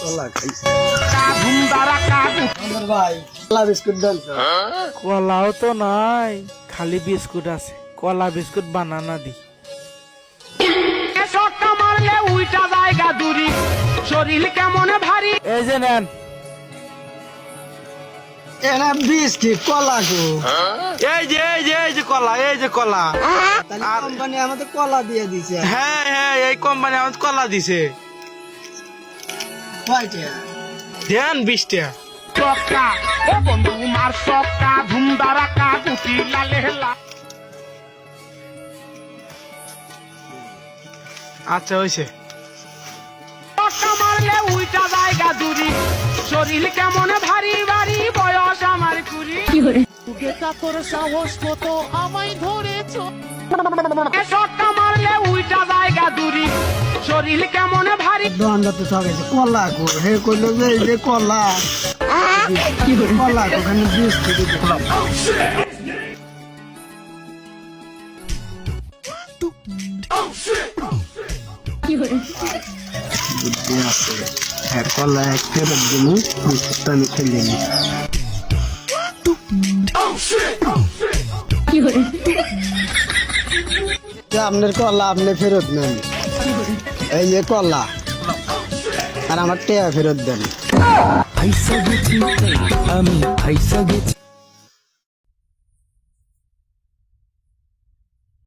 কলা কলাও তো নাই খালি বিস্কুট আছে কলা বিস্কুট বানানা দি এই যে এই যে এই যে কলা। এই যে কলা কলা দিয়ে দিছে হ্যাঁ হ্যাঁ এই কোম্পানি আমাদের কলা দিছে। দেন বিশ টাকা ও বন্ধু মার সটকা ধুম দাঁড়া কাকুতি লালে লা আচ্ছা হয়েছে সটকা মারলে উইটা জায়গা দূরি। শরীর কেমন ভারী ভারী বয়স আমার কুড়ি। এ সটকা মারলে উইটা জায়গা দূরি। শরীর কেমন দোকানদার তো সব আছে কলা গো হে কইলো যে এই যে কলা। হ্যাঁ কলা এক ফেরত আমি খেলে নি আপনার কলা আপনি ফেরত নেন। এই যে কলা। আর আমার টেয়া ফেরত দেন। আমি